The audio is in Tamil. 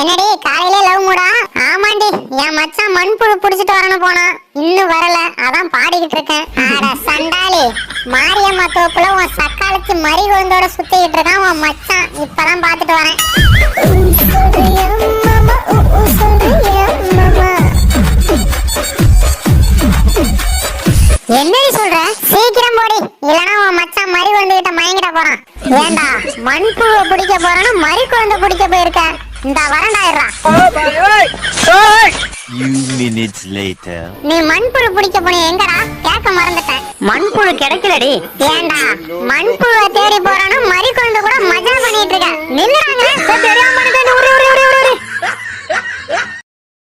காலையில லவ் முடா? ஆமாண்டி என் மச்சான் மண்புழு புடிச்சிட்டு வரணும் போனா. இன்னும் வரல. அதான் பாடிக்கிட்டு இருக்கேன். அட சண்டாளி. மாரியம்மா தோப்புல உன் சக்காலத்து மறி குழந்தோட சுத்திக்கிட்டு இருக்கான் உன் மச்சான். இப்பதான் பாத்துட்டு வரேன். என்னடி சொல்ற? சீக்கிரம் போடி. இல்லனா உன் மச்சான் மறி குழந்தைகிட்ட மயங்கிட போறான். ஏண்டா மண்புழுவை பிடிக்க போறானா மறி குழந்தை பிடிக்க போயிருக்க. இந்த வரண்டாயிடுறா Few minutes later. நீ மண்புழு பிடிக்க போனிய எங்கடா? கேட்க மறந்துட்டேன். மண்புழு கிடைக்கலடி. ஏண்டா மண்புழுவை தேடி போறான்னு மறி குழந்தை கூட மஜா